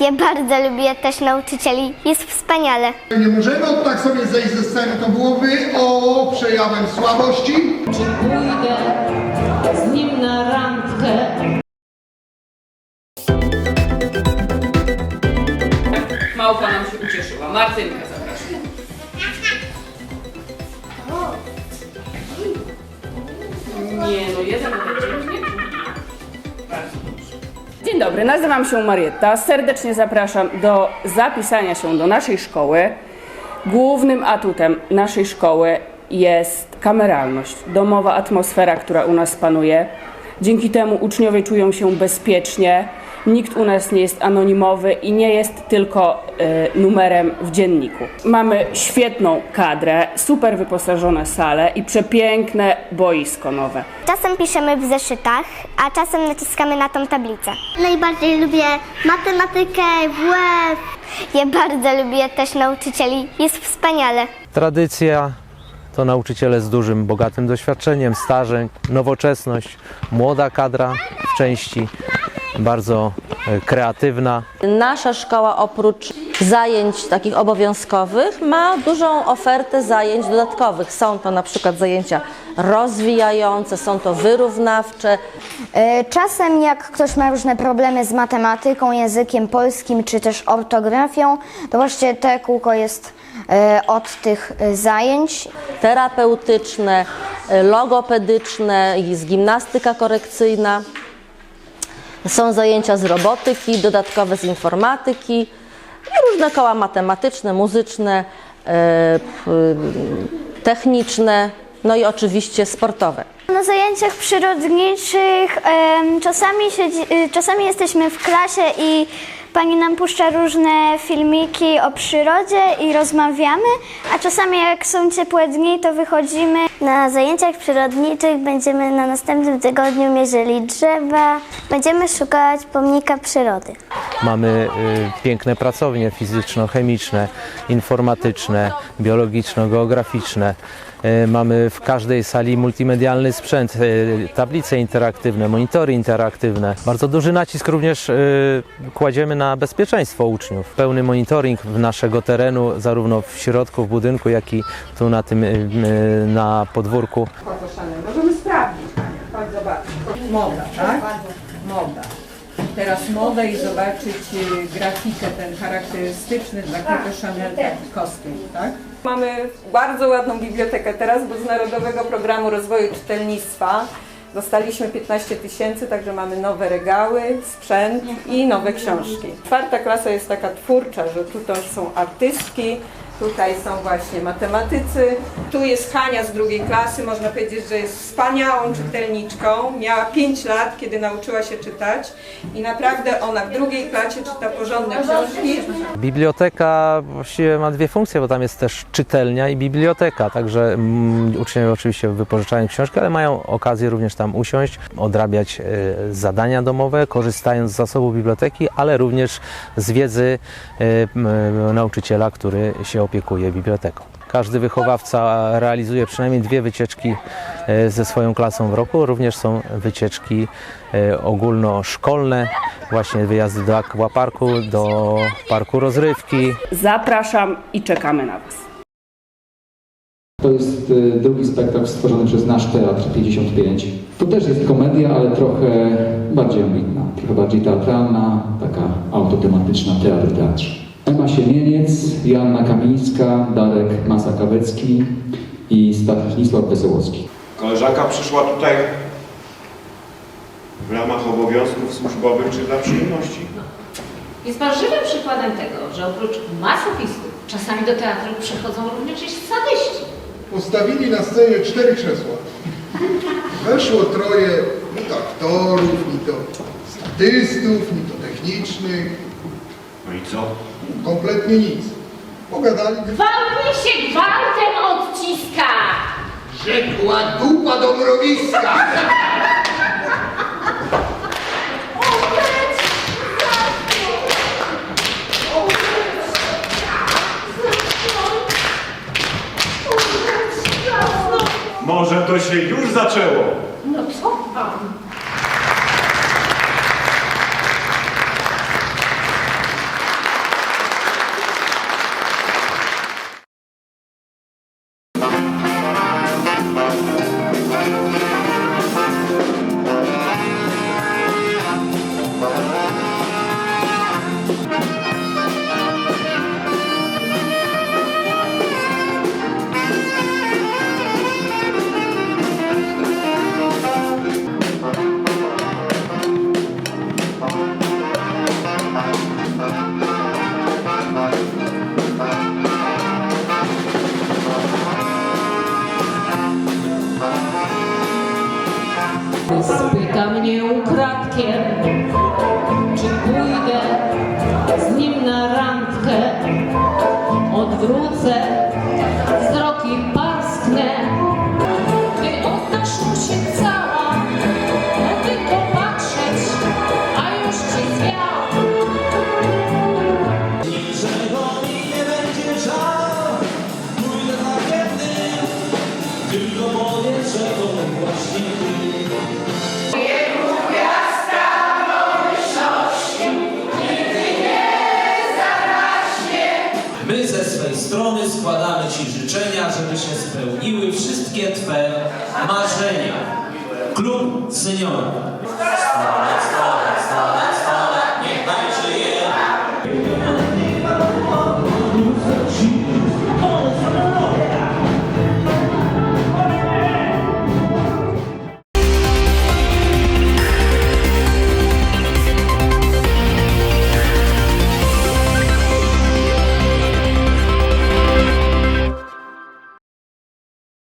Ja bardzo lubię też nauczycieli. Jest wspaniale. Nie możemy od tak sobie zejść ze sceny, to byłoby o przejawem słabości. Czy pójdę z nim na randkę? Małpa nam się ucieszyła. Martynkę zapraszam. Nie, no jeden Dzień dobry, nazywam się Marietta. Serdecznie zapraszam do zapisania się do naszej szkoły. Głównym atutem naszej szkoły jest kameralność, domowa atmosfera, która u nas panuje. Dzięki temu uczniowie czują się bezpiecznie, nikt u nas nie jest anonimowy i nie jest tylko e, numerem w dzienniku. Mamy świetną kadrę, super wyposażone sale i przepiękne boisko nowe. Czasem piszemy w zeszytach, a czasem naciskamy na tą tablicę. Najbardziej lubię matematykę, WF. Ja bardzo lubię też nauczycieli. Jest wspaniale. Tradycja to nauczyciele z dużym, bogatym doświadczeniem, stażem, nowoczesność, młoda kadra w części, bardzo e, kreatywna. Nasza szkoła oprócz zajęć takich obowiązkowych ma dużą ofertę zajęć dodatkowych. Są to na przykład zajęcia rozwijające, są to wyrównawcze. E, Czasem jak ktoś ma różne problemy z matematyką, językiem polskim czy też ortografią, to właśnie te kółko jest e, od tych zajęć. terapeutyczne, logopedyczne, jest gimnastyka korekcyjna. Są zajęcia z robotyki, dodatkowe z informatyki i różne koła matematyczne, muzyczne, y, techniczne, no i oczywiście sportowe. Na zajęciach przyrodniczych czasami, siedzi, y, czasami jesteśmy w klasie i pani nam puszcza różne filmiki o przyrodzie i rozmawiamy, a czasami jak są ciepłe dni, to wychodzimy. Na zajęciach przyrodniczych będziemy na następnym tygodniu mierzyli drzewa. Będziemy szukać pomnika przyrody. Mamy y, piękne pracownie fizyczno-chemiczne, informatyczne, biologiczno-geograficzne. Y, Mamy w każdej sali multimedialny sprzęt, y, tablice interaktywne, monitory interaktywne. Bardzo duży nacisk również y, kładziemy na bezpieczeństwo uczniów. Pełny monitoring naszego terenu, zarówno w środku, w budynku, jak i tu na tym, y, y, na podwórku. Możemy sprawdzić, Ania. Chodź zobacz. Moda, tak? Moda. Teraz moda i zobaczyć y, grafikę, ten charakterystyczny dla Coco Chanel kostium, tak? Mamy bardzo ładną bibliotekę teraz, bo z Narodowego Programu Rozwoju Czytelnictwa dostaliśmy 15 tysięcy, także mamy nowe regały, sprzęt i nowe książki. Czwarta klasa jest taka twórcza, że tutaj są artystki, Tutaj są właśnie matematycy. Tu jest Hania z drugiej klasy. Można powiedzieć, że jest wspaniałą czytelniczką. Miała 5 lat, kiedy nauczyła się czytać. I naprawdę ona w drugiej klasie czyta porządne książki. Biblioteka właściwie ma dwie funkcje, bo tam jest też czytelnia i biblioteka, także mm, uczniowie oczywiście wypożyczają książki, ale mają okazję również tam usiąść, odrabiać e, zadania domowe, korzystając z zasobów biblioteki, ale również z wiedzy e, m, nauczyciela, który się opiekuje biblioteką. Każdy wychowawca realizuje przynajmniej dwie wycieczki e, ze swoją klasą w roku. Również są wycieczki e, ogólnoszkolne, właśnie wyjazdy do akwaparku, do parku rozrywki, Zapraszam i czekamy na Was. To jest y, drugi spektakl stworzony przez nasz Teatr 55. Tu też jest komedia, ale trochę bardziej ambitna, trochę bardziej teatralna, taka autotematyczna teatr teatrze. Ema Siemieniec, Joanna Kamińska, Darek Masa-Kawecki i Stanisław Wesołowski. Koleżanka przyszła tutaj w ramach obowiązków służbowych czy dla przyjemności? Jest pan żywym przykładem tego, że oprócz masochistów czasami do teatru przychodzą również i sadyści. Postawili na scenie cztery krzesła. Weszło troje ni to aktorów, ni to statystów, ni to technicznych. No i co? Kompletnie nic. Pogadali, Gwałtnie się gwałtem odciska! rzekła dupa do mrowiska. Może to się już zaczęło? No co pan? Mnie ukradkiem, czy pójdę z nim na randkę. Odwrócę Swej strony składamy Ci życzenia, żeby się spełniły wszystkie Twe marzenia. Klub Seniora.